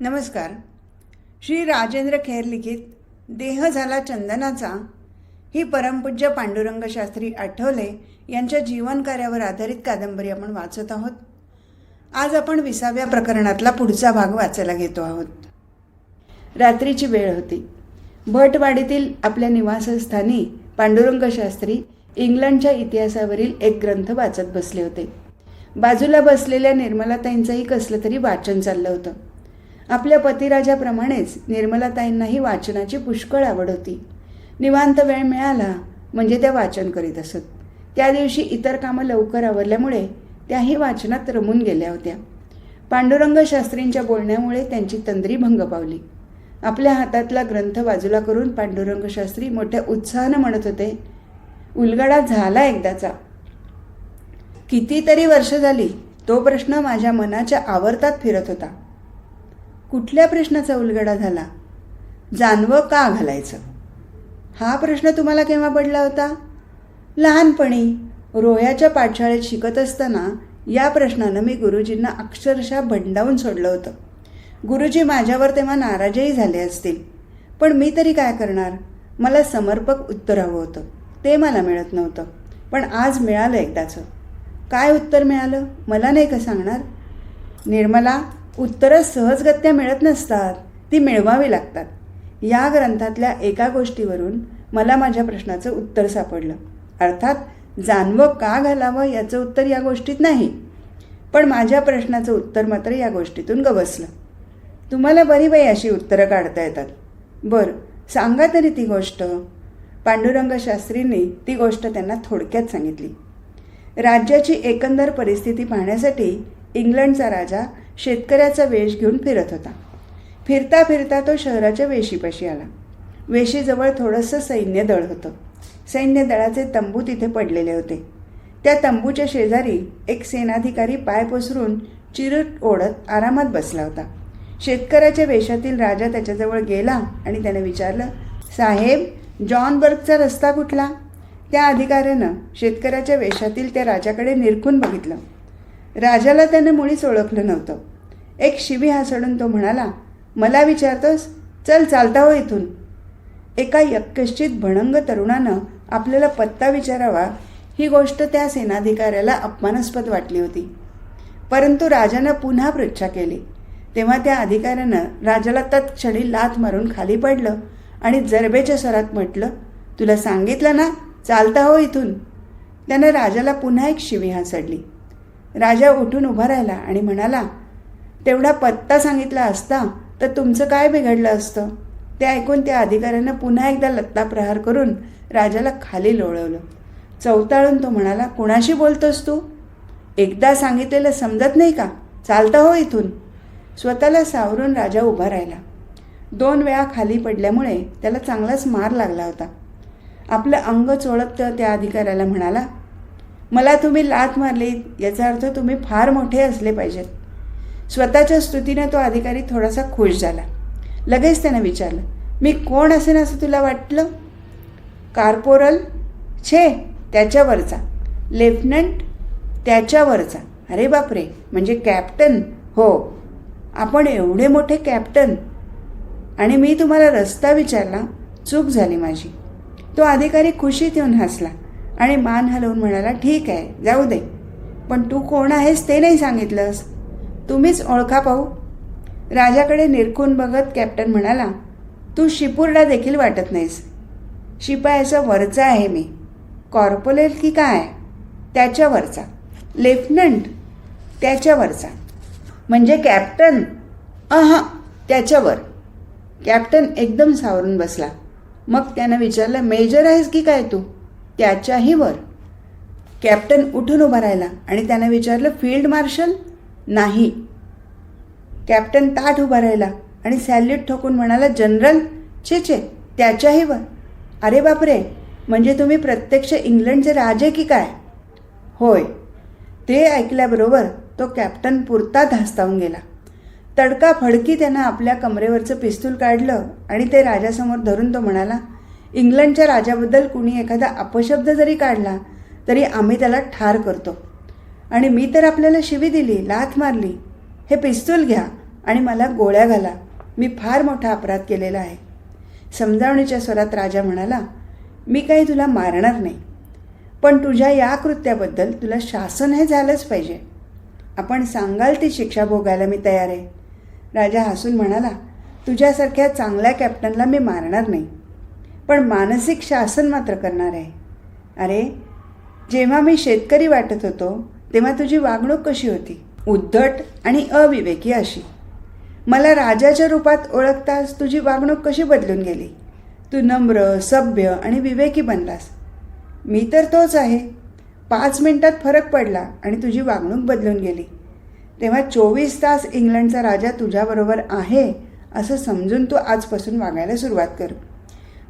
नमस्कार. श्री राजेंद्र खेर लिखित देह झाला चंदनाचा ही परमपूज्य पांडुरंगशास्त्री आठवले यांच्या जीवनकार्यावर आधारित कादंबरी आपण वाचत आहोत. आज आपण विसाव्या प्रकरणातला पुढचा भाग वाचायला घेतो आहोत. रात्रीची वेळ होती. भटवाडीतील आपल्या निवासस्थानी पांडुरंगशास्त्री इंग्लंडच्या इतिहासावरील एक ग्रंथ वाचत बसले होते. बाजूला बसलेल्या निर्मलाताईंचंही कसलं तरी वाचन चाललं होतं. आपल्या पतिराजाप्रमाणेच निर्मलाताईंनाही वाचनाची पुष्कळ आवड होती. निवांत वेळ मिळाला म्हणजे त्या वाचन करीत असत. त्या दिवशी इतर कामं लवकर आवरल्यामुळे त्याही वाचनात रमून गेल्या होत्या. पांडुरंग शास्त्रींच्या बोलण्यामुळे त्यांची तंद्री भंग पावली. आपल्या हातातला ग्रंथ बाजूला करून पांडुरंग शास्त्री मोठ्या उत्साहानं म्हणत होते उलगडा झाला एकदाचा. कितीतरी वर्ष झाली तो प्रश्न माझ्या मनाच्या आवर्तात फिरत होता. कुठल्या प्रश्नाचा उलगडा झाला? जानवं का घालायचं? हा प्रश्न तुम्हाला केव्हा पडला होता? लहानपणी रोह्याच्या पाठशाळेत शिकत असताना या प्रश्नानं मी गुरुजींना अक्षरशः भंडावून सोडलं होतं. गुरुजी माझ्यावर तेव्हा नाराजही झाले असतील. पण मी तरी काय करणार? मला समर्पक उत्तर हवं होतं. ते मला मिळत नव्हतं. पण आज मिळालं एकदाचं. काय उत्तर मिळालं? मला नाही का सांगणार? निर्मला उत्तरं सहजगत्या मिळत नसतात ती मिळवावी लागतात. या ग्रंथातल्या एका गोष्टीवरून मला माझ्या प्रश्नाचं उत्तर सापडलं. अर्थात जानवं का घालावं याचं उत्तर या गोष्टीत नाही पण माझ्या प्रश्नाचं उत्तर मात्र या गोष्टीतून गवसलं. तुम्हाला बरी बाई अशी उत्तरं काढता येतात. बरं सांगा तरी ती गोष्ट. पांडुरंग शास्त्रींनी ती गोष्ट त्यांना थोडक्यात सांगितली. राज्याची एकंदर परिस्थिती पाहण्यासाठी इंग्लंडचा राजा शेतकऱ्याचा वेश घेऊन फिरत होता. फिरता फिरता तो शहराच्या वेशीपाशी आला. वेशीजवळ थोडंसं सैन्य दळ होतं. सैन्य दळाचे तंबू तिथे पडलेले होते. त्या तंबूच्या शेजारी एक सेनाधिकारी पाय पसरून चिरट ओढत आरामात बसला होता. शेतकऱ्याच्या वेशातील राजा त्याच्याजवळ गेला आणि त्याने विचारलं साहेब जॉनबर्गचा रस्ता कुठला? त्या अधिकाऱ्यानं शेतकऱ्याच्या वेशातील त्या राजाकडे निरखून बघितलं. राजाला त्यानं मुळीच ओळखलं नव्हतं. एक शिवी हासडून तो म्हणाला मला विचारतोस चल चालता हो इथून. एका यक्कश्चित भणंग तरुणानं आपल्याला पत्ता विचारावा ही गोष्ट त्या सेनाधिकाऱ्याला अपमानास्पद वाटली होती. परंतु राजानं पुन्हा पृच्छा केली. तेव्हा त्या अधिकाऱ्यानं राजाला तत्क्षणी लाथ मारून खाली पडलं आणि जरबेच्या स्वरात म्हटलं तुला सांगितलं ना चालता हो इथून. त्यानं राजाला पुन्हा एक शिवी हासडली. राजा उठून उभा राहिला आणि म्हणाला तेवढा पत्ता सांगितला असता तर तुमचं काय बिघडलं असतं? ते ऐकून त्या अधिकाऱ्यानं पुन्हा एकदा लत्ता प्रहार करून राजाला खाली लोळवलं. चौताळून तो म्हणाला कुणाशी बोलतोस तू? एकदा सांगितलेलं समजत नाही का? चालता हो इथून. स्वतःला सावरून राजा उभा राहिला. दोन वेळा खाली पडल्यामुळे त्याला चांगलाच मार लागला होता. आपलं अंग चोळत त्या अधिकाऱ्याला म्हणाला मला तुम्ही लाथ मारली याचा अर्थ तुम्ही फार मोठे असले पाहिजेत. स्वतःच्या स्तुतीने तो अधिकारी थोडासा खुश झाला. लगेच त्यानं विचारलं मी कोण असेन असं तुला वाटलं? कार्पोरल. छे त्याच्यावरचा लेफ्टनंट? त्याच्यावरचा अरे बापरे म्हणजे कॅप्टन. हो. आपण एवढे मोठे कॅप्टन. आणि मी तुम्हाला रस्ता विचारला चूक झाली माझी. तो अधिकारी खुशीत येऊन हसला आणि मान हलवून म्हणाला ठीक आहे जाऊ दे. पण तू कोण आहेस ते नाही सांगितलंस. तुम्हीच ओळखा पाहू. राजाकडे निरखून बघत कॅप्टन म्हणाला तू शिपूरला देखील वाटत नाहीस. शिपायाचा वरचा आहे मी. कॉर्पोरेल की काय? त्याच्यावरचा लेफ्टनंट? त्याच्यावरचा म्हणजे कॅप्टन? अहा त्याच्यावर कॅप्टन एकदम सावरून बसला. मग त्यानं विचारलं मेजर आहेस की काय तू? त्याच्याही वर. कॅप्टन उठून उभा राहिला आणि त्यानं विचारलं फील्ड मार्शल? नाही. कॅप्टन ताठ उभा राहिला आणि सॅल्यूट ठोकून म्हणाला जनरल छे छे त्याच्याही वर. अरे बापरे म्हणजे तुम्ही प्रत्यक्ष इंग्लंडचे राजे की काय? होय. ते ऐकल्याबरोबर तो कॅप्टन पुरता धास्तावून गेला. तडका फडकी त्यानं आपल्या कमरेवरचं पिस्तूल काढलं आणि ते राजासमोर धरून तो म्हणाला इंग्लंडच्या राजाबद्दल कुणी एखादा अपशब्द जरी काढला तरी आम्ही त्याला ठार करतो. आणि मी तर आपल्याला शिवी दिली लाथ मारली. हे पिस्तूल घ्या आणि मला गोळ्या घाला. मी फार मोठा अपराध केलेला आहे. समजावणीच्या स्वरात राजा म्हणाला मी काही तुला मारणार नाही पण तुझ्या या कृत्याबद्दल तुला शासन हे झालंच पाहिजे. आपण सांगाल ती शिक्षा भोगायला मी तयार आहे. राजा हसून म्हणाला तुझ्यासारख्या चांगल्या कॅप्टनला मी मारणार नाही पण मानसिक शासन मात्र करणार आहे. अरे जेव्हा मी शेतकरी वाटत होतो तेव्हा तुझी वागणूक कशी होती? उद्धट आणि अविवेकी अशी. मला राजाच्या रूपात ओळखताच तुझी वागणूक कशी बदलून गेली? तू नम्र सभ्य आणि विवेकी बनलास. मी तर तोच आहे. पाच मिनटात फरक पडला आणि तुझी वागणूक बदलून गेली. तेव्हा चोवीस तास इंग्लंडचा राजा तुझ्याबरोबर आहे असं समजून तू आजपासून वागायला सुरुवात कर.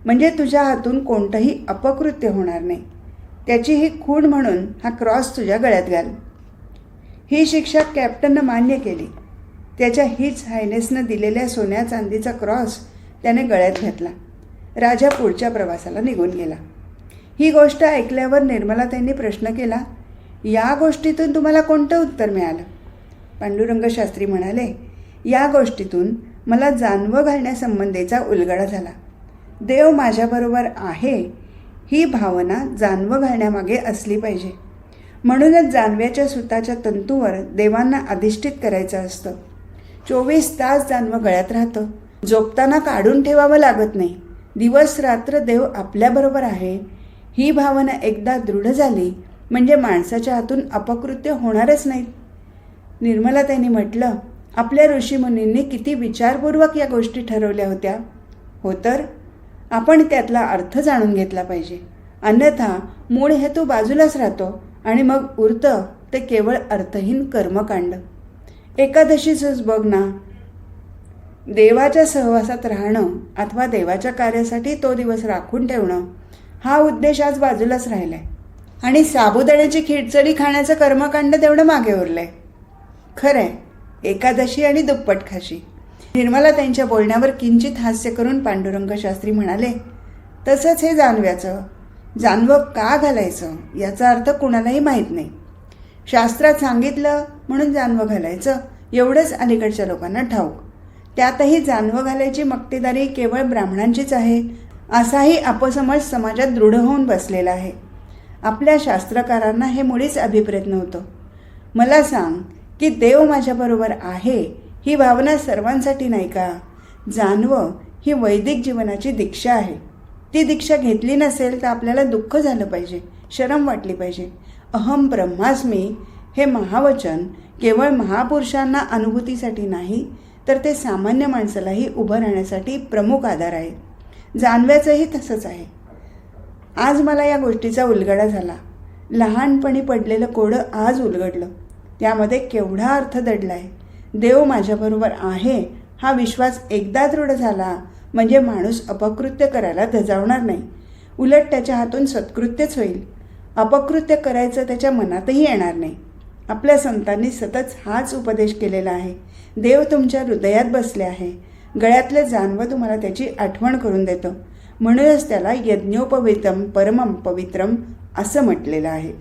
म्हणजे तुझ्या हातून कोणतंही अपकृत्य होणार नाही. त्याची ही खूण म्हणून हा क्रॉस तुझ्या गळ्यात घाल. ही शिक्षा कॅप्टननं मान्य केली. त्याच्या हीच हायनेसनं दिलेल्या सोन्या चांदीचा क्रॉस त्याने गळ्यात घातला. राजा पुढच्या प्रवासाला निघून गेला. ही गोष्ट ऐकल्यावर निर्मला त्यांनी प्रश्न केला या गोष्टीतून तुम्हाला कोणतं उत्तर मिळालं? पांडुरंग शास्त्री म्हणाले या गोष्टीतून मला जानवं घालण्यासंबंधीचा उलगडा झाला. देव माझ्याबरोबर आहे ही भावना जानवं घालण्यामागे असली पाहिजे. म्हणूनच जानव्याच्या सुताच्या तंतूवर देवांना अधिष्ठित करायचं असतं. चोवीस तास जानवं गळ्यात राहतं. झोपताना काढून ठेवावं लागत नाही. दिवस रात्र देव आपल्याबरोबर आहे. ही भावना एकदा दृढ झाली म्हणजे माणसाच्या हातून अपकृत्य होणारच नाहीत निर्मला त्यांनी म्हटलं आपल्या ऋषीमुनींनी किती विचारपूर्वक या गोष्टी ठरवल्या होत्या. हो तर? आपण त्यातला अर्थ जाणून घेतला पाहिजे. अन्यथा मूळ हेतू बाजूलाच राहतो आणि मग उरतं ते केवळ अर्थहीन कर्मकांड. एकादशीचंच बघ ना. देवाच्या सहवासात राहणं अथवा देवाच्या कार्यासाठी तो दिवस राखून ठेवणं हा उद्देश आज बाजूलाच राहिला आहे आणि साबुदाण्याची खिचडी खाण्याचं कर्मकांड तेवढं मागे उरलं आहे खरं आहे एकादशी आणि दुप्पट खाशी. निर्मला त्यांच्या बोलण्यावर किंचित हास्य करून पांडुरंग शास्त्री म्हणाले तसंच हे जानव्याचं जानवं का घालायचं? याचा अर्थ कुणालाही माहीत नाही. शास्त्रात सांगितलं म्हणून जानवं घालायचं. एवढंच अलीकडच्या लोकांना ठाऊक. त्यातही जानवं घालायची मक्तेदारी केवळ ब्राह्मणांचीच आहे. असाही अपसमज समाजात दृढ होऊन बसलेला आहे. आपल्या शास्त्रकारांना हे मुळीच अभिप्रेत नव्हतं. मला सांग की देव माझ्याबरोबर आहे ही भावना सर्वांसाठी नाही का? जानवं ही वैदिक जीवनाची दीक्षा आहे. ती दीक्षा घेतली नसेल तर आपल्याला दुःख झालं पाहिजे शरम वाटली पाहिजे. अहम ब्रह्मास्मी हे महावचन केवळ महापुरुषांना अनुभूतीसाठी नाही तर ते सामान्य माणसालाही उभं राहण्यासाठी प्रमुख आधार आहे. जानव्याचंही तसंच आहे. आज मला या गोष्टीचा उलगडा झाला. लहानपणी पडलेलं कोडं आज उलगडलं. त्यामध्ये केवढा अर्थ दडला आहे देव माझ्याबरोबर आहे हा विश्वास एकदा दृढ झाला म्हणजे माणूस अपकृत्य करायला धजावणार नाही. उलट त्याच्या हातून सत्कृत्यच होईल. अपकृत्य करायचं त्याच्या मनातही येणार नाही. आपल्या संतांनी सतत हाच उपदेश केलेला आहे. देव तुमच्या हृदयात बसले आहे. गळ्यातलं जानवं तुम्हाला त्याची आठवण करून देतं. म्हणूनच त्याला यज्ञोपवितम परमम पवित्रम असं म्हटलेलं आहे.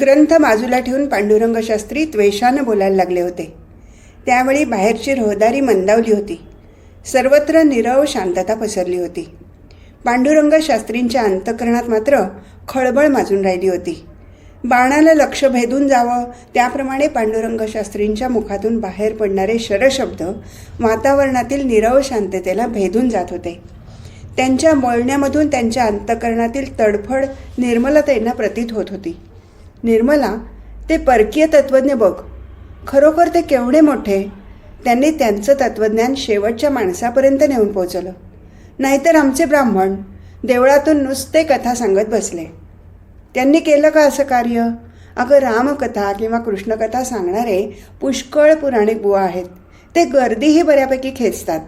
ग्रंथ बाजूला ठेवून पांडुरंग शास्त्री त्वेषानं बोलायला लागले होते. त्यावेळी बाहेरची रहदारी मंदावली होती. सर्वत्र निरव शांतता पसरली होती. पांडुरंग शास्त्रींच्या अंतकरणात मात्र खळबळ माजून राहिली होती. बाणाला लक्ष भेदून जावं त्याप्रमाणे पांडुरंग शास्त्रींच्या मुखातून बाहेर पडणारे शरशब्द वातावरणातील निरव शांततेला भेदून जात होते. त्यांच्या बोलण्यामधून त्यांच्या अंतकरणातील तडफड निर्मलतेना प्रतीत होत होती. निर्मला ते परकीय तत्त्वज्ञ बघ. खरोखर ते केवढे मोठे? त्यांनी त्यांचं तत्त्वज्ञान शेवटच्या माणसापर्यंत नेऊन पोचवलं. नाहीतर आमचे ब्राह्मण देवळातून नुसते कथा सांगत बसले. त्यांनी केलं का असं कार्य? अगं रामकथा किंवा कृष्णकथा सांगणारे पुष्कळ पुराणिक बुवा आहेत. ते गर्दीही बऱ्यापैकी खेचतात.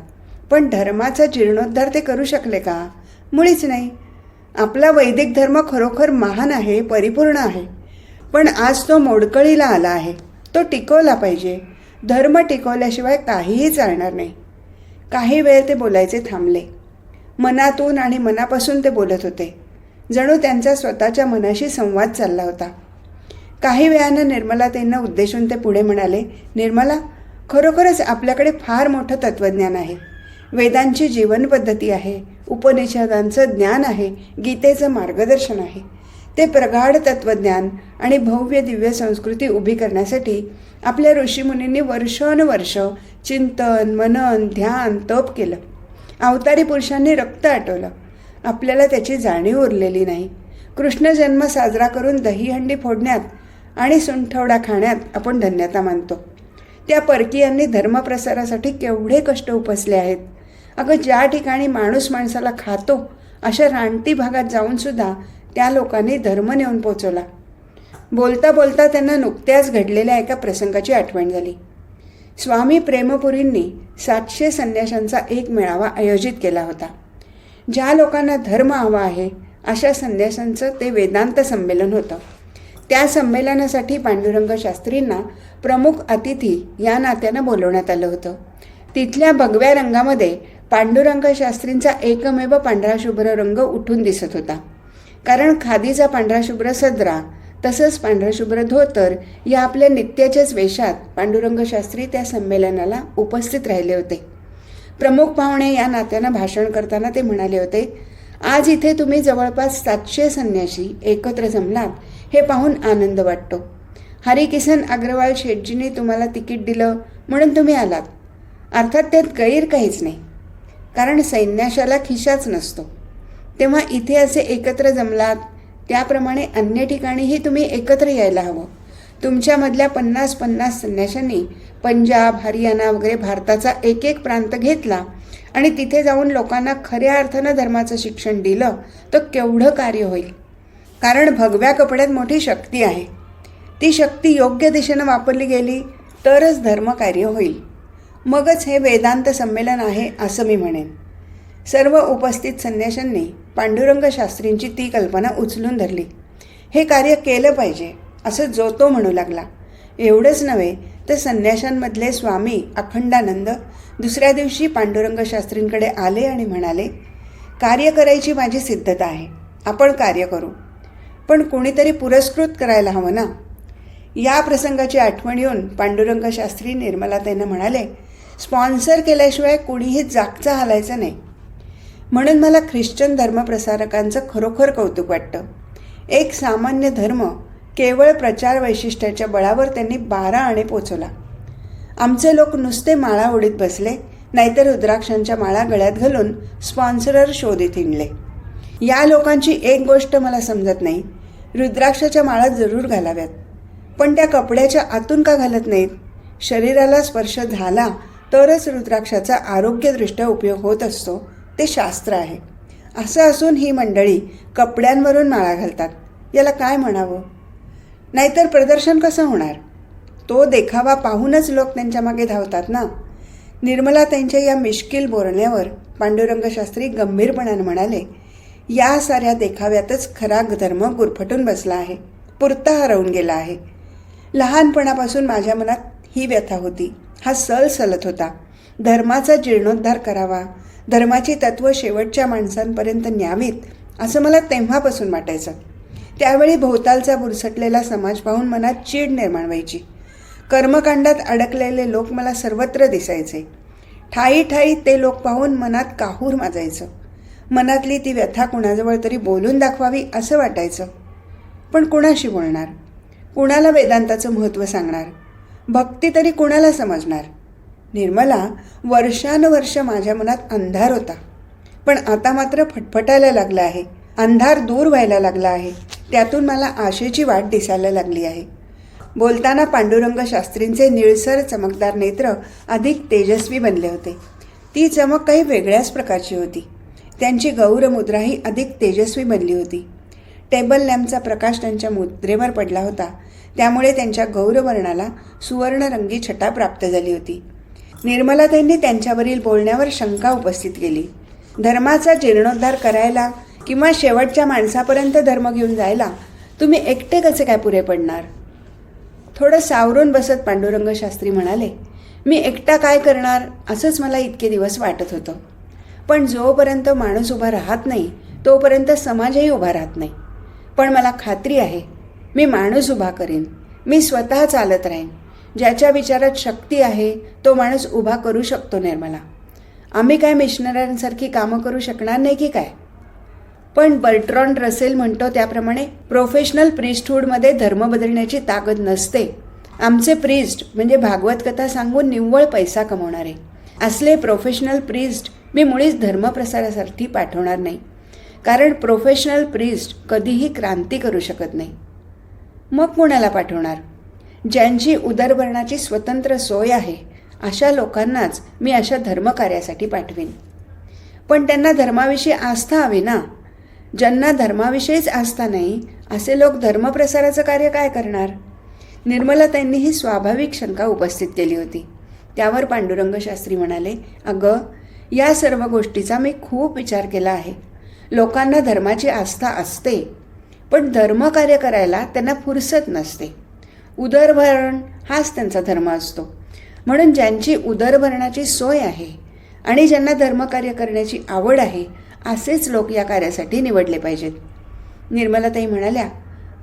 पण धर्माचा जीर्णोद्धार ते करू शकले का? मुळीच नाही. आपला वैदिक धर्म खरोखर महान आहे परिपूर्ण आहे. पण आज तो मोडकळीला आला आहे. तो टिकवला पाहिजे. धर्म टिकवल्याशिवाय काहीही चालणार नाही. काही वेळ ते बोलायचे थांबले. मनातून आणि मनापासून ते बोलत होते. जणू त्यांचा स्वतःच्या मनाशी संवाद चालला होता. काही वेळानं निर्मला त्यांना उद्देशून ते पुढे म्हणाले निर्मला खरोखरच आपल्याकडे फार मोठं तत्त्वज्ञान आहे. वेदांची जीवनपद्धती आहे उपनिषदांचं ज्ञान आहे गीतेचं मार्गदर्शन आहे. ते प्रगाढ तत्त्वज्ञान आणि भव्य दिव्य संस्कृती उभी करण्यासाठी आपल्या ऋषीमुनींनी वर्षानुवर्ष चिंतन मनन ध्यान तप केलं. अवतारी पुरुषांनी रक्त आटवलं. आपल्याला त्याची जाणीव उरलेली नाही. कृष्ण जन्म साजरा करून दहीहंडी फोडण्यात आणि सुंठवडा खाण्यात आपण धन्यता मानतो. त्या परकीयांनी धर्मप्रसारासाठी केवढे कष्ट उपसले आहेत. अगं ज्या ठिकाणी माणूस माणसाला खातो अशा रानटी भागात जाऊन सुद्धा त्या लोकांनी धर्म नेऊन पोचवला. बोलता बोलता त्यांना नुकत्याच घडलेल्या एका प्रसंगाची आठवण झाली. स्वामी प्रेमपुरींनी सातशे संन्याशांचा एक मेळावा आयोजित केला होता. ज्या लोकांना धर्म हवा आहे अशा संन्याशांचं ते वेदांत संमेलन होतं. त्या संमेलनासाठी पांडुरंग शास्त्रींना प्रमुख अतिथी या नात्यानं बोलवण्यात आलं होतं. तिथल्या भगव्या रंगामध्ये पांडुरंग शास्त्रींचा एकमेव पांढरा शुभ्र रंग उठून दिसत होता. कारण खादीचा पांढराशुभ्र सदरा तसंच पांढराशुभ्र धोतर या आपल्या नित्याच्याच वेशात पांडुरंग शास्त्री त्या संमेलनाला उपस्थित राहिले होते. प्रमुख पाहुणे या नात्यानं भाषण करताना ते म्हणाले होते आज इथे तुम्ही जवळपास सातशे संन्याशी एकत्र जमलात हे पाहून आनंद वाटतो. हरिकिसन अग्रवाल शेटजींनी तुम्हाला तिकीट दिलं म्हणून तुम्ही आलात. अर्थात त्यात गैर काहीच नाही. कारण सैन्याशाला खिशाच नसतो. तेव्हा इथे असे एकत्र जमलात त्याप्रमाणे अन्य ठिकाणीही तुम्ही एकत्र यायला हवं. तुमच्यामधल्या पन्नास पन्नास संन्याशांनी पंजाब हरियाणा वगैरे भारताचा एक एक प्रांत घेतला आणि तिथे जाऊन लोकांना खऱ्या अर्थानं धर्माचं शिक्षण दिलं तर केवढं कार्य होईल? कारण भगव्या कपड्यात मोठी शक्ती आहे. ती शक्ती योग्य दिशेनं वापरली गेली तरच धर्मकार्य होईल. मगच हे वेदांत संमेलन आहे असं मी म्हणेन. सर्व उपस्थित संन्याशांनी पांडुरंग शास्त्रींची ती कल्पना उचलून धरली. हे कार्य केलं पाहिजे असं जो तो म्हणू लागला. एवढंच नव्हे तर संन्याशांमधले स्वामी अखंडानंद दुसऱ्या दिवशी पांडुरंग शास्त्रींकडे आले आणि म्हणाले कार्य करायची माझी सिद्धता आहे. आपण कार्य करू. पण कोणीतरी पुरस्कृत करायला हवं ना? या प्रसंगाची आठवण येऊन पांडुरंग शास्त्री निर्मलाताईंना म्हणाले स्पॉन्सर केल्याशिवाय कुणीही जागचा हालायचं नाही. म्हणून मला ख्रिश्चन धर्मप्रसारकांचं खरोखर कौतुक वाटतं. एक सामान्य धर्म केवळ प्रचार वैशिष्ट्याच्या बळावर त्यांनी बारा आणे पोचवला. आमचे लोक नुसते माळा उडीत बसले नाहीतर रुद्राक्षांच्या माळा गळ्यात घालून स्पॉन्सरर शोधीत हिंडले. या लोकांची एक गोष्ट मला समजत नाही रुद्राक्षाच्या माळा जरूर घालाव्यात पण त्या कपड्याच्या आतून का घालत नाहीत? शरीराला स्पर्श झाला तरच रुद्राक्षाचा आरोग्यदृष्ट्या उपयोग होत असतो ते शास्त्र आहे. असं असून ही मंडळी कपड्यांवरून माळा घालतात. याला काय म्हणावं? नाहीतर प्रदर्शन कसं होणार? तो देखावा पाहूनच लोक त्यांच्या मागे धावतात ना? निर्मला त्यांच्या या मिश्किल बोलण्यावर पांडुरंगशास्त्री गंभीरपणाने म्हणाले या साऱ्या देखाव्यातच खरा धर्म गुरफटून बसला आहे. पुरता हरवून गेला आहे. लहानपणापासून माझ्या मनात ही व्यथा होती. हा सल सलत होता. धर्माचा जीर्णोद्धार करावा. धर्माची तत्त्व शेवटच्या माणसांपर्यंत न्यावीत असं मला तेव्हापासून वाटायचं. त्यावेळी भोवतालचा बुरसटलेला समाज पाहून मनात चीड निर्माण व्हायची. कर्मकांडात अडकलेले लोक मला सर्वत्र दिसायचे. ठाई ठाई ते लोक पाहून मनात काहूर माजायचं. मनातली ती व्यथा कुणाजवळ तरी बोलून दाखवावी असं वाटायचं. पण कुणाशी बोलणार? कुणाला वेदांताचं महत्त्व सांगणार? भक्ती तरी कुणाला समजणार? निर्मला वर्षानुवर्ष माझ्या मनात अंधार होता. पण आता मात्र फटफटायला लागला आहे. अंधार दूर व्हायला लागला आहे. त्यातून मला आशेची वाट दिसायला लागली आहे. बोलताना पांडुरंग शास्त्रींचे निळसर चमकदार नेत्र अधिक तेजस्वी बनले होते. ती चमक काही वेगळ्याच प्रकारची होती. त्यांची गौरमुद्राही अधिक तेजस्वी बनली होती. टेबल लॅम्पचा प्रकाश त्यांच्या मुद्रेवर पडला होता. त्यामुळे त्यांच्या गौरवर्णाला सुवर्णरंगी छटा प्राप्त झाली होती. निर्मलाताईंनी त्यांच्यावरील बोलण्यावर शंका उपस्थित केली. धर्माचा जीर्णोद्धार करायला किंवा शेवटच्या माणसापर्यंत धर्म घेऊन जायला तुम्ही एकटे कसे काय पुरे पडणार? थोडं सावरून बसत पांडुरंग शास्त्री म्हणाले मी एकटा काय करणार असंच मला इतके दिवस वाटत होतं. पण जोपर्यंत माणूस उभा राहत नाही तोपर्यंत समाजही उभा राहत नाही. पण मला खात्री आहे मी माणूस उभा करेन. मी स्वतः चालत राहीन. ज्याच्या विचारात शक्ती आहे तो माणूस उभा करू शकतो निर्मला. आम्ही काय मिशनऱ्यांसारखी कामं करू शकणार नाही की काय? पण बर्ट्रॉन रसेल म्हणतो त्याप्रमाणे प्रोफेशनल प्रिस्टहूडमध्ये धर्म बदलण्याची ताकद नसते. आमचे प्रिस्ट म्हणजे भागवत कथा सांगून निव्वळ पैसा कमवणारे. असले प्रोफेशनल प्रिस्ट मी मुळीच धर्मप्रसारासाठी पाठवणार नाही. कारण प्रोफेशनल प्रिस्ट कधीही क्रांती करू शकत नाही. मग कोणाला पाठवणार? ज्यांची उदरभरणाची स्वतंत्र सोय आहे अशा लोकांनाच मी अशा धर्मकार्यासाठी पाठवीन. पण त्यांना धर्माविषयी आस्था हवी ना? ज्यांना धर्माविषयीच आस्था नाही असे लोक धर्मप्रसाराचं कार्य काय करणार? निर्मला त्यांनी ही स्वाभाविक शंका उपस्थित केली होती. त्यावर पांडुरंग शास्त्री म्हणाले अगं या सर्व गोष्टीचा मी खूप विचार केला आहे. लोकांना धर्माची आस्था असते पण धर्मकार्य करायला त्यांना फुरसत नसते. उदरभरण हाच त्यांचा धर्म असतो. म्हणून ज्यांची उदरभरणाची सोय आहे आणि ज्यांना धर्मकार्य करण्याची आवड आहे असेच लोक या कार्यासाठी निवडले पाहिजेत. निर्मलाताई म्हणाल्या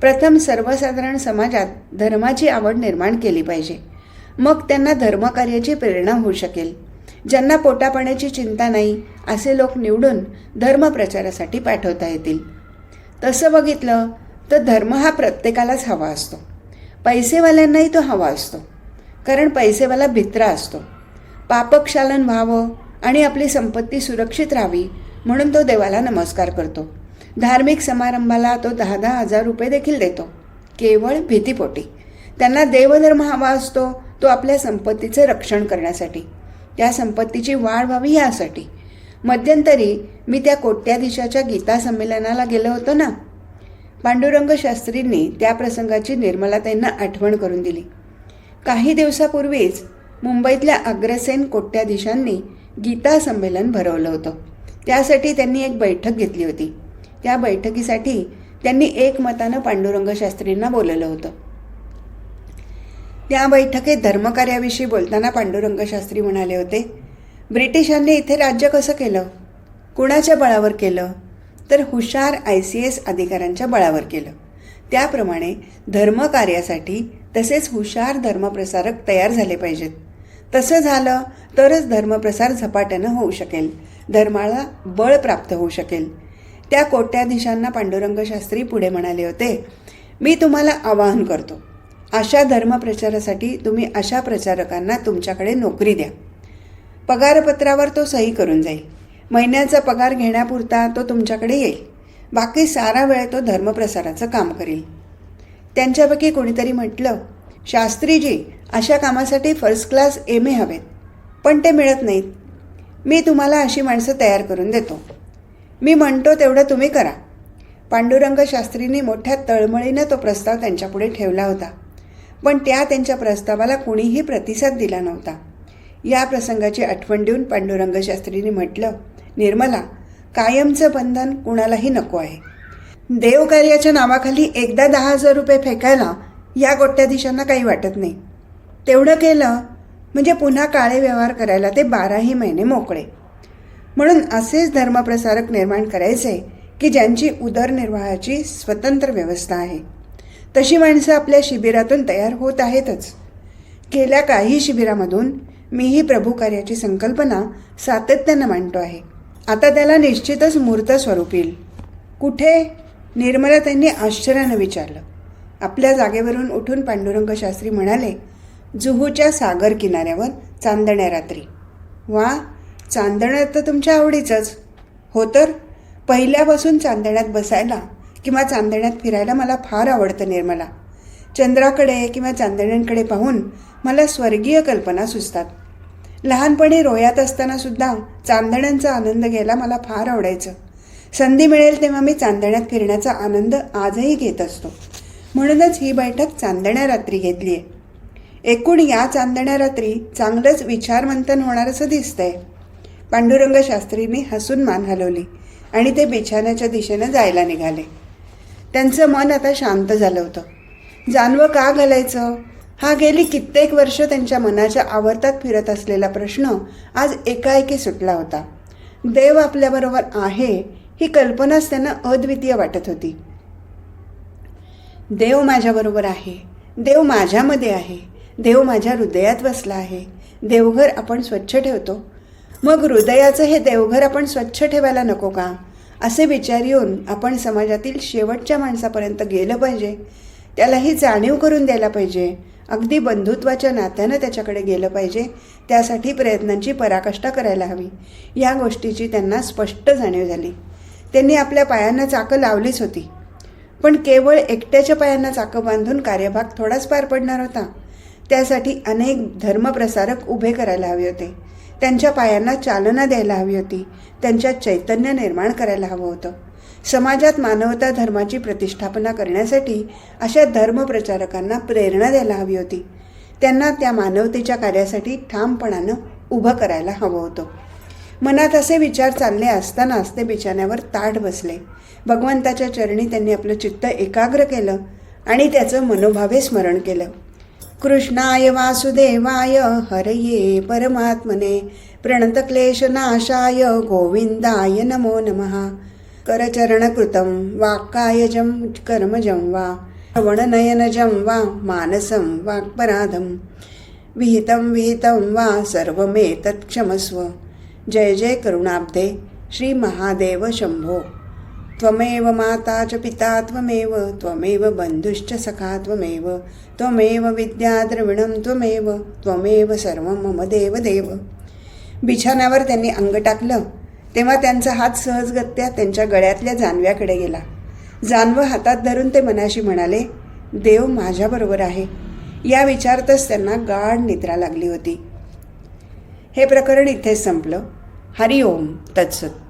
प्रथम सर्वसाधारण समाजात धर्माची आवड निर्माण केली पाहिजे. मग त्यांना धर्मकार्याची प्रेरणा होऊ शकेल. ज्यांना पोटापाण्याची चिंता नाही असे लोक निवडून धर्मप्रचारासाठी पाठवता येतील. तसं बघितलं तर धर्म हा प्रत्येकालाच हवा असतो. पैसेवाल्यांनाही तो हवा असतो. कारण पैसेवाला भित्रा असतो. पापक्षालन व्हावं आणि आपली संपत्ती सुरक्षित राहावी म्हणून तो देवाला नमस्कार करतो. धार्मिक समारंभाला तो दहा दहा हजार रुपये देखील देतो. केवळ भीतीपोटी. त्यांना देवधर्म हवा असतो तो आपल्या संपत्तीचं रक्षण करण्यासाठी. त्या संपत्तीची वाढ व्हावी यासाठी. मध्यंतरी मी त्या कोट्याधीशाच्या गीता संमेलनाला गेलो होतो ना? पांडुरंग शास्त्रींनी त्या प्रसंगाची निर्मलाताईंना आठवण करून दिली. काही दिवसापूर्वीच मुंबईतल्या अग्रसेन कोट्याधीशांनी गीता संमेलन भरवलं होतं. त्यासाठी त्यांनी एक बैठक घेतली होती. त्या बैठकीसाठी त्यांनी एकमतानं पांडुरंग शास्त्रींना बोलवलं होतं. त्या बैठकीत धर्मकार्याविषयी बोलताना पांडुरंग शास्त्री म्हणाले होते ब्रिटिशांनी इथे राज्य कसं केलं? कुणाच्या बळावर केलं? तर हुशार आय सी एस अधिकाऱ्यांच्या बळावर केलं. त्याप्रमाणे धर्मकार्यासाठी तसेच हुशार धर्मप्रसारक तयार झाले पाहिजेत. तसं झालं तरच धर्मप्रसार झपाट्यानं होऊ शकेल. धर्माला बळ प्राप्त होऊ शकेल. त्या कोट्याधीशांना पांडुरंग शास्त्री पुढे म्हणाले होते मी तुम्हाला आवाहन करतो अशा धर्मप्रचारासाठी तुम्ही अशा प्रचारकांना तुमच्याकडे नोकरी द्या. पगारपत्रावर तो सही करून जाईल. महिन्याचा पगार घेण्यापुरता तो तुमच्याकडे येईल. बाकी सारा वेळ तो धर्मप्रसाराचं काम करेल. त्यांच्यापैकी कोणीतरी म्हटलं शास्त्रीजी अशा कामासाठी फर्स्ट क्लास एम ए हवेत. पण ते मिळत नाहीत. मी तुम्हाला अशी माणसं तयार करून देतो. मी म्हणतो तेवढं तुम्ही करा. पांडुरंग शास्त्रींनी मोठ्या तळमळीनं तो प्रस्ताव त्यांच्यापुढे ठेवला होता. पण त्या त्यांच्या प्रस्तावाला कुणीही प्रतिसाद दिला नव्हता. या प्रसंगाची आठवण देऊन पांडुरंग शास्त्रींनी म्हटलं निर्मला कायमचं बंधन कुणालाही नको आहे. देवकार्याच्या नावाखाली एकदा दहा हजार रुपये फेकायला या गोट्याधीशांना काही वाटत नाही. तेवढं केलं म्हणजे पुन्हा काळे व्यवहार करायला ते बाराही महिने मोकळे. म्हणून असेच धर्मप्रसारक निर्माण करायचे की ज्यांची उदरनिर्वाहाची स्वतंत्र व्यवस्था आहे. तशी माणसं आपल्या शिबिरातून तयार होत आहेतच. गेल्या काही शिबिरामधून मीही प्रभू कार्याची संकल्पना सातत्यानं मांडतो आहे. आता त्याला निश्चितच मूर्त स्वरूप येईल. कुठे? निर्मला त्यांनी आश्चर्यानं विचारलं. आपल्या जागेवरून उठून पांडुरंग शास्त्री म्हणाले जुहूच्या सागर किनाऱ्यावर चांदण्या रात्री. वा चांदण्यात तर तुमच्या आवडीचंच. हो तर? पहिल्यापासून चांदण्यात बसायला किंवा चांदण्यात फिरायला मला फार आवडतं निर्मला. चंद्राकडे किंवा चांदण्यांकडे पाहून मला स्वर्गीय कल्पना सुचतात. लहानपणी रोयात असताना सुद्धा चांदण्यांचा आनंद घ्यायला मला फार आवडायचं. संधी मिळेल तेव्हा मी चांदण्यात फिरण्याचा आनंद आजही घेत असतो. म्हणूनच ही बैठक चांदण्या रात्री घेतली आहे एकूण या चांदण्या रात्री चांगलंच विचारमंथन होणार असं दिसतंय. पांडुरंग शास्त्रींनी हसून मान हलवली आणि ते बिछाण्याच्या दिशेनं जायला निघाले. त्यांचं मन आता शांत झालं होतं. जानवं का घालायचं? हा गेली कित्येक वर्ष त्यांच्या मनाच्या आवर्तात फिरत असलेला प्रश्न आज एकाएकी सुटला होता. देव आपल्याबरोबर आहे ही कल्पनाच त्यांना अद्वितीय वाटत होती. देव माझ्याबरोबर आहे देव माझ्यामध्ये आहे देव माझ्या हृदयात बसला आहे देवघर आपण स्वच्छ ठेवतो. मग हृदयाचं हे देवघर आपण स्वच्छ ठेवायला नको का? असे विचार येऊन आपण समाजातील शेवटच्या माणसापर्यंत गेलं पाहिजे. त्याला ही जाणीव करून द्यायला पाहिजे. अगदी बंधुत्वाच्या नात्यानं त्याच्याकडे गेलं पाहिजे. त्यासाठी प्रयत्नांची पराकाष्ठा करायला हवी. या गोष्टीची त्यांना स्पष्ट जाणीव झाली. त्यांनी आपल्या पायांना चाकं लावलीच होती. पण केवळ एकट्याच्या पायांना चाकं बांधून कार्यभाग थोडाच पार पडणार होता. त्यासाठी अनेक धर्मप्रसारक उभे करायला हवे होते. त्यांच्या पायांना चालना द्यायला हवी होती. त्यांच्यात चैतन्य निर्माण करायला हवं होतं. समाजात मानवता धर्माची प्रतिष्ठापना करण्यासाठी अशा धर्मप्रचारकांना प्रेरणा द्यायला हवी होती. त्यांना त्या मानवतेच्या कार्यासाठी ठामपणानं उभं करायला हवं होतं. मनात असे विचार चालले असतानाच ते बिछाण्यावर ताठ बसले. भगवंताच्या चरणी त्यांनी आपलं चित्त एकाग्र केलं आणि त्याचं मनोभावे स्मरण केलं. कृष्णाय वासुदेवाय हरये परमात्मने प्रणतक्लेशनाशाय गोविंदाय नमो नमः. करचरणकृतं वाक्कायजं कर्मजं वा श्रवणनयनजं वा मानसं वाक्पराधं विहितं विहितं वा सर्वमेतत् क्षमस्व। जय जय करुणाब्धे श्री महादेव शंभो। त्वमेव माता च पिता त्वमेव त्वमेव बन्धुश्च सखा त्वमेव त्वमेव विद्याद्रविणं त्वमेव त्वमेव सर्वं मम देव देव बिछाण्यावर त्यांनी अंग टाकलं तेव्हा त्यांचा हात सहजगत्या त्यांच्या गळ्यातल्या जानव्याकडे गेला. जानवं हातात धरून ते मनाशी म्हणाले देव माझ्याबरोबर आहे. या विचारतच त्यांना गाढ निद्रा लागली होती. हे प्रकरण इथेच संपलं. हरिओम तत्सत.